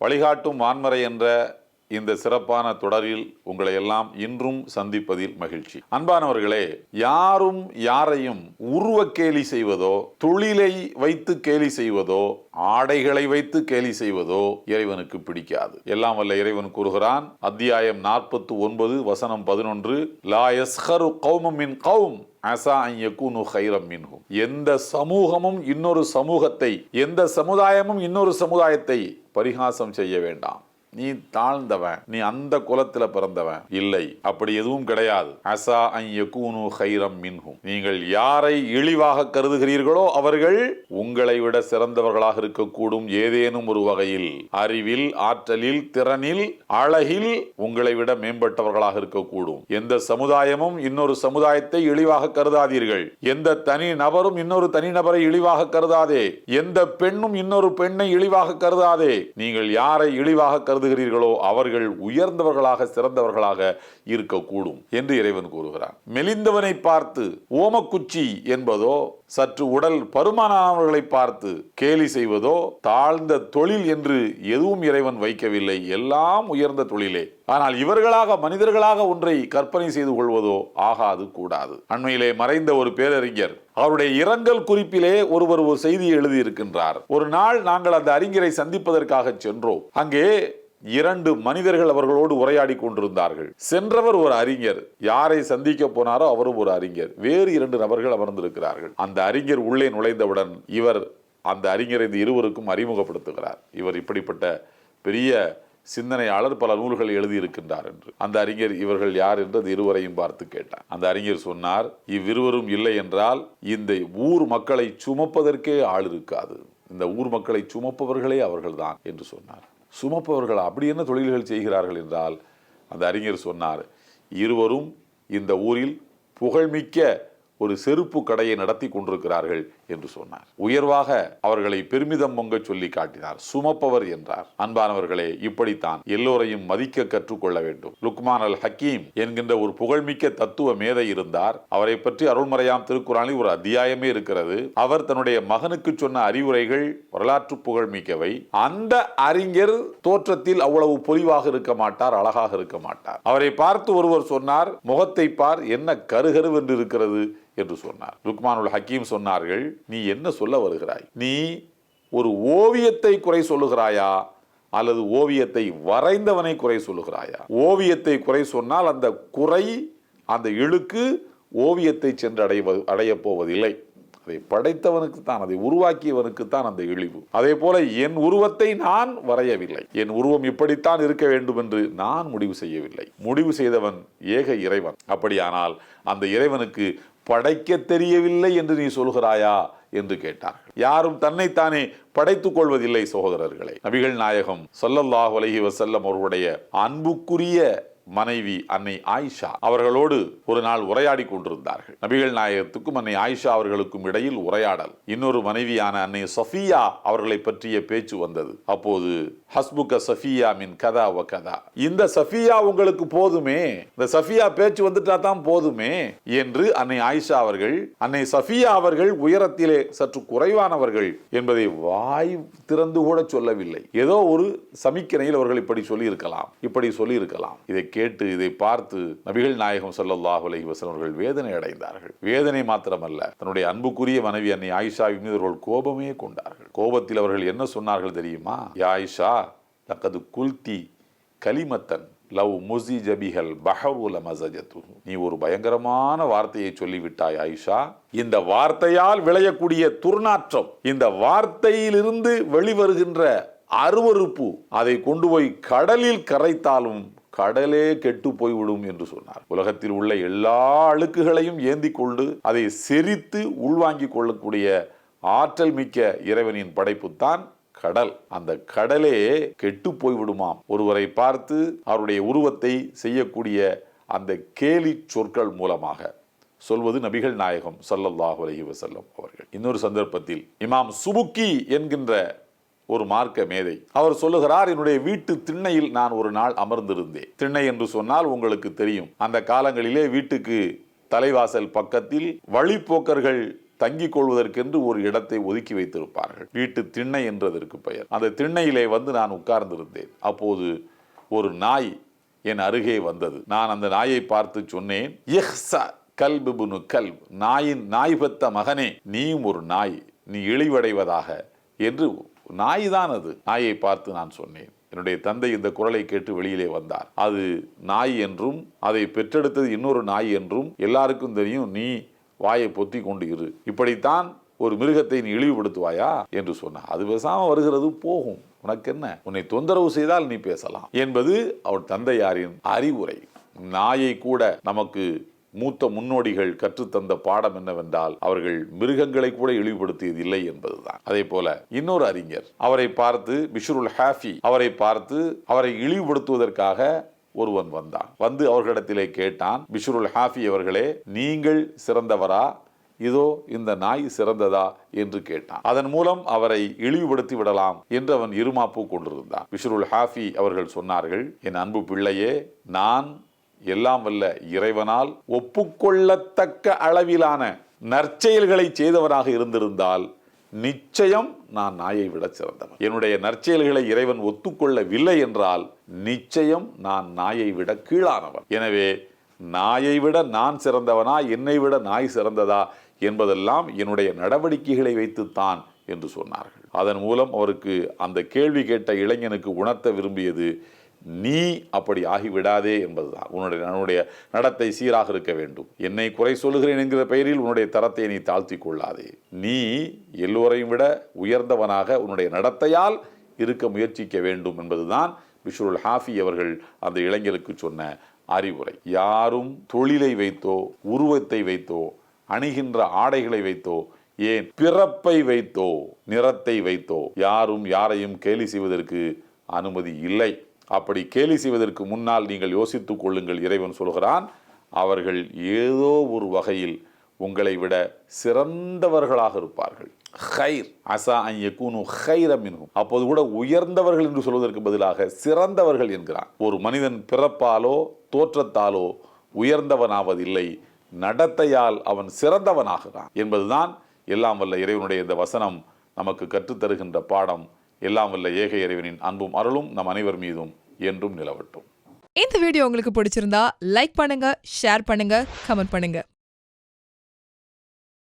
வழிகாட்டும் வான்மறை என்ற இந்த சிறப்பான தொடரில் உங்களை எல்லாம் இன்றும் சந்திப்பதில் மகிழ்ச்சி. அன்பானவர்களே யாரும் யாரையும் உருவ கேலி செய்வதோ தொழிலை வைத்து கேலி செய்வதோ ஆடைகளை வைத்து கேலி செய்வதோ இறைவனுக்கு பிடிக்காது. எல்லாம் வல்ல இறைவன் கூறுகிறான் அத்தியாயம் நாற்பத்து ஒன்பது வசனம் பதினொன்று லா யஸ்ஹரு கௌமம் மின் கௌம் அசா அன் ஹைரம் மின்ஹும். எந்த சமூகமும் இன்னொரு சமூகத்தை எந்த சமுதாயமும் இன்னொரு சமுதாயத்தை பரிகாசம் செய்ய வேண்டாம். நீ தாழ்ந்தவன் நீ அந்த குலத்துல பிறந்தவன். இல்லை அப்படி எதுவும் கிடையாது. அசா ஐயகூனு ஹைரம் மின்ஹும். நீங்கள் யாரை இழிவாக கருதுகிறீர்களோ அவர்கள் உங்களை விட சிறந்தவர்களாக இருக்கக்கூடும் ஏதேனும் ஒரு வகையில். அறிவில் ஆற்றலில் திறனில் அழகில் உங்களை விட மேம்பட்டவர்களாக இருக்கக்கூடும். எந்த சமுதாயமும் இன்னொரு சமுதாயத்தை இழிவாக கருதாதீர்கள். எந்த தனி நபரும் இன்னொரு தனி நபரை இழிவாக கருதாதே. எந்த பெண்ணும் இன்னொரு பெண்ணை இழிவாக கருதாதே. நீங்கள் யாரை இழிவாக கருது கருதுகிறீர்களோ அவர்கள் உயர்ந்தவர்களாக சிறந்தவர்களாக இருக்கக்கூடும் என்று இறைவன் கூறுகிறான். மெலிந்தவனை பார்த்து ஓமக்குச்சி என்பதோ சற்று உடல் பருமானவர்களை பார்த்து கேலி செய்வதோ தாழ்ந்த தொழில் என்று எதுவும் இறைவன் வைக்கவில்லை. எல்லாம் உயர்ந்த தொழிலே. ஆனால் இவர்களாக மனிதர்களாக ஒன்றை கற்பனை செய்து கொள்வதோ ஆகாது கூடாது. அண்மையிலே மறைந்த ஒரு பேரறிஞர் அவருடைய இரங்கல் குறிப்பிலே ஒருவர் ஒரு செய்தியை எழுதியிருக்கின்றார். ஒரு நாள் நாங்கள் அந்த அறிஞரை சந்திப்பதற்காக சென்றோம். அங்கே இரண்டு மனிதர்கள் அவர்களோடு உரையாடி கொண்டிருந்தார்கள். சென்றவர் ஒரு அறிஞர். யாரை சந்திக்க போனாரோ அவரும் ஒரு அறிஞர். வேறு இரண்டு நபர்கள் அமர்ந்திருக்கிறார்கள். அந்த அறிஞர் உள்ளே நுழைந்தவுடன் இவர் அந்த அறிஞரை இந்த இருவருக்கும் அறிமுகப்படுத்துகிறார். இவர் இப்படிப்பட்ட பெரிய சிந்தனையாளர் பல நூல்கள் எழுதியிருக்கின்றார் என்று. அந்த அறிஞர் இவர்கள் யார் என்று அது இருவரையும் பார்த்து கேட்டார். அந்த அறிஞர் சொன்னார் இவ்விருவரும் இல்லை என்றால் இந்த ஊர் மக்களை சுமப்பதற்கே ஆள் இருக்காது. இந்த ஊர் மக்களை சுமப்பவர்களே அவர்கள்தான் என்று சொன்னார். சுமப்பவர்கள் அப்படி என்ன தொழில்கள் செய்கிறார்கள் என்றால் அந்த அறிஞர் சொன்னார் இருவரும் இந்த ஊரில் புகழ்மிக்க ஒரு செருப்பு கடையை நடத்தி கொண்டிருக்கிறார்கள். என்று சொன்னார். உயர்வாக அவர்களை பெருமிதம் பொங்க சொல்லி காட்டினார். சுமப்பவர் என்றார். அன்பானவர்களே இப்படித்தான் எல்லோரையும் மதிக்க கற்றுக்கொள்ள வேண்டும். லுக்மான் அல் ஹக்கீம் என்கின்ற ஒரு புகழ்மிக்க தத்துவ மேதை இருந்தார். அவரை பற்றி அருள்மறையாம் திருக்குறானில் ஒரு அத்தியாயமே இருக்கிறது. அவர் தன்னுடைய மகனுக்கு சொன்ன அறிவுரைகள் வரலாற்று புகழ்மிக்கவை அந்த அறிஞர் தோற்றத்தில் அவ்வளவு பொலிவாக இருக்க மாட்டார் அழகாக இருக்க மாட்டார். அவரை பார்த்து ஒருவர் சொன்னார் முகத்தை பார் என்ன கருகருவென்று இருக்கிறது? என்று சொன்னார். லுக்மானுல் ஹக்கீம் சொன்னார்கள் நீ என்ன சொல்ல வருகிறாய்? நீ ஒரு ஓவியத்தை குறை சொல்லுகிறாயா? அல்லது ஓவியத்தை வரைந்தவனை குறை சொல்லுகிறாயா? ஓவியத்தை குறை சொன்னால் அந்த குறை அந்த இழுக்கு ஓவியத்தை சென்று அடைவது அடையப் போவதில்லை. அதை படைத்தவனுக்கு தான் அதை உருவாக்கியவனுக்கு தான் அந்த இழிவு. அதே போல என் உருவத்தை நான் வரையவில்லை. என் உருவம் இப்படித்தான் இருக்க வேண்டும் என்று நான் முடிவு செய்யவில்லை. முடிவு செய்தவன் ஏக இறைவன். அப்படியானால் அந்த இறைவனுக்கு படைக்க தெரியவில்லை என்று நீ சொல்கிறாயா என்று கேட்டார்கள். யாரும் தன்னைத்தானே படைத்துக் கொள்வதில்லை சகோதரர்களை. நபிகள் நாயகம் சொல்லல்லாஹ் அலைஹி வசல்லம் அவர்களுடைய அன்புக்குரிய மனைவி அன்னை ஆயிஷா அவர்களோடு ஒரு நாள் உரையாடி கொண்டிருந்தார்கள். நபிகள் நாயகத்துக்கும் அன்னை ஆயிஷா அவர்களுக்கும் இடையில் உரையாடல். இன்னொரு மனைவியான அன்னை சஃபியா அவர்களை பற்றிய பேச்சு வந்தது. அப்போது ஹஸ்புக சஃபியா மின் கதா வ கதா. இந்த சஃபியா உங்களுக்கு போதுமே? இந்த சஃபியா பேச்சு வந்துட்டா தான் போதுமே? என்று அன்னை ஆயிஷா அவர்கள் அன்னை சஃபியா அவர்கள் உயரத்திலே சற்று குறைவானவர்கள் என்பதை வாய் திறந்து கூட சொல்லவில்லை. ஏதோ ஒரு சமிக்கனையில் அவர்கள் இப்படி சொல்லி இருக்கலாம் இப்படி சொல்லி இருக்கலாம் இதை கேட்டு இதை பார்த்து நபிகள் நாயகம் ஸல்லல்லாஹு அலஹி வஸல்லம் அவர்கள் வேதனை அடைந்தார்கள். வேதனை மாத்திரமல்ல தன்னுடைய அன்புக்குரிய மனைவி அன்னை ஆயிஷா மீது அவர்கள் கோபமே கொண்டார்கள். கோபத்தில் அவர்கள் என்ன சொன்னார்கள் தெரியுமா? யாயிஷா தக்கது குல்தி கலிமத்தன் லவ் முசி ஜபிஹல் பஹருல மசஜத்து நீ ஒரு பயங்கரமான வார்த்தையை சொல்லிவிட்டாய் ஆயிஷா. இந்த வார்த்தையால் விளையக்கூடிய துர்நாற்றம் இந்த வார்த்தையிலிருந்து வெளிவருகின்ற அருவருப்பு அதை கொண்டு போய் கடலில் கரைத்தாலும் கடலே கெட்டு போய்விடும் என்று சொன்னார். உலகத்தில் உள்ள எல்லா அழுக்குகளையும் ஏந்தி கொண்டு அதை செரித்து உள்வாங்கிக் கொள்ளக்கூடிய ஆற்றல் மிக்க இறைவனின் படைப்புத்தான் கடல். அந்த கடலே கெட்டு போய்விடுமாம் ஒருவரை பார்த்து அவருடைய உருவத்தை செய்யக்கூடிய அந்த கேலி சொற்கள் மூலமாக சொல்வது நபிகள் நாயகம் சல்லல்லாஹு அலஹி வசல்லம் அவர்கள். இன்னொரு சந்தர்ப்பத்தில் இமாம் சுபுக்கி என்கின்ற ஒரு மார்க்க மேதை. அவர் சொல்லுகிறார் என்னுடைய வீட்டு திண்ணையில் நான் ஒரு நாள் அமர்ந்திருந்தேன். திண்ணை என்று சொன்னால் உங்களுக்கு தெரியும். அந்த காலங்களிலே வீட்டுக்கு தலைவாசல் பக்கத்தில் வழிப்போக்கர்கள் தங்கிக் கொள்வதற்கென்று ஒரு இடத்தை ஒதுக்கி வைத்திருப்பார்கள். வீட்டு திண்ணை என்றதற்கு பெயர். அந்த திண்ணையிலே வந்து நான் உட்கார்ந்திருந்தேன். அப்போது ஒரு நாய் என் அருகே வந்தது. நான் அந்த நாயை பார்த்து சொன்னேன் கல்புபுனு கல்ப். நாயின் நாய்பத்த மகனே நீயும் ஒரு நாய். நீ இழிவடைவதாக என்று நாய் தான் அது. நாயை பார்த்து நான் சொன்னேன். என்னுடைய தந்தை இந்த குரலை கேட்டு வெளியிலே வந்தார். அது நாய் என்றும் அதை பெற்றெடுத்தது இன்னொரு நாய் என்றும் எல்லாருக்கும் தெரியும். நீ வாயை பொத்தி கொண்டு இரு. இப்படித்தான் ஒரு மிருகத்தை நீ இழிவுபடுத்துவாயா? என்று சொன்னார். அது பேசாமல் வருகிறது போகும். உனக்கு என்ன உன்னை தொந்தரவு செய்தால் நீ பேசலாம். என்பது அவர் தந்தையாரின் அறிவுரை. நாயை கூட நமக்கு மூத்த முன்னோடிகள் கற்றுத்தந்த பாடம் என்னவென்றால் அவர்கள் மிருகங்களை கூட இழிவுபடுத்தியது இல்லை என்பதுதான். அதே போல இன்னொரு அறிஞர் அவரை பார்த்து பிஷ்ருல் ஹாஃபி அவரை பார்த்து அவரை இழிவுபடுத்துவதற்காக ஒருவன் வந்தான். வந்து அவர்களிடத்திலே கேட்டான் பிஷ்ருல் ஹாஃபி அவர்களே நீங்கள் சிறந்தவரா? இதோ இந்த நாய் சிறந்ததா? என்று கேட்டான். அதன் மூலம் அவரை இழிவுபடுத்தி விடலாம் என்று அவன் இருமாப்பு கொண்டிருந்தான். பிஷ்ருல் ஹாஃபி அவர்கள் சொன்னார்கள் என் அன்பு பிள்ளையே நான் எல்லாம் வல்ல இறைவனால் ஒப்புக்கொள்ளத்தக்க அளவிலான நற்செயல்களை செய்தவனாக இருந்திருந்தால் நிச்சயம் நான் நாயை விட சிறந்தவன். என்னுடைய நற்செயல்களை இறைவன் ஒத்துக்கொள்ளவில்லை என்றால் நிச்சயம் நான் நாயை விட கீழானவன். எனவே நாயை விட நான் சிறந்தவனா என்னை விட நாய் சிறந்ததா என்பதெல்லாம் என்னுடைய நடவடிக்கைகளை வைத்துத்தான் என்று சொன்னார்கள். அதன் மூலம் அவருக்கு அந்த கேள்வி கேட்ட இளைஞனுக்கு உணர்த்த விரும்பியது நீ அப்படி ஆகிவிடாதே என்பதுதான். உன்னுடைய உன்னுடைய நடத்தை சீராக இருக்க வேண்டும். என்னை குறை சொல்லுகிறேன் என்கிற பெயரில் உன்னுடைய தரத்தை நீ தாழ்த்தி கொள்ளாதே. நீ எல்லோரையும் விட உயர்ந்தவனாக உன்னுடைய நடத்தையால் இருக்க முயற்சிக்க வேண்டும் என்பதுதான் பிஷ்ருல் ஹாஃபி அவர்கள் அந்த இளைஞருக்கு சொன்ன அறிவுரை. யாரும் தொழிலை வைத்தோ உருவத்தை வைத்தோ அணிகின்ற ஆடைகளை வைத்தோ ஏன் பிறப்பை வைத்தோ நிறத்தை வைத்தோ யாரும் யாரையும் கேலி செய்வதற்கு அனுமதி இல்லை. அப்படி கேலி செய்வதற்கு முன்னால் நீங்கள் யோசித்துக் கொள்ளுங்கள் இறைவன் சொல்கிறான் அவர்கள் ஏதோ ஒரு வகையில் உங்களை விட சிறந்தவர்களாக இருப்பார்கள். ஹைர் அசா அன் யகூனு ஹைர மின்ஹும். அப்போது கூட உயர்ந்தவர்கள் என்று சொல்வதற்கு பதிலாக சிறந்தவர்கள் என்கிறான். ஒரு மனிதன் பிறப்பாலோ தோற்றத்தாலோ உயர்ந்தவனாவதில்லை நடத்தையால் அவன் சிறந்தவனாகிறான் என்பதுதான் எல்லாம் வல்ல இறைவனுடைய இந்த வசனம் நமக்கு கற்றுத்தருகின்ற பாடம். எல்லாம் வல்ல ஏக இறைவனின் அன்பும் அருளும் நம் அனைவர் மீதும் என்றும் நிலவட்டும். இந்த வீடியோ உங்களுக்கு பிடிச்சிருந்தா லைக் பண்ணுங்க ஷேர் பண்ணுங்க கமெண்ட் பண்ணுங்க.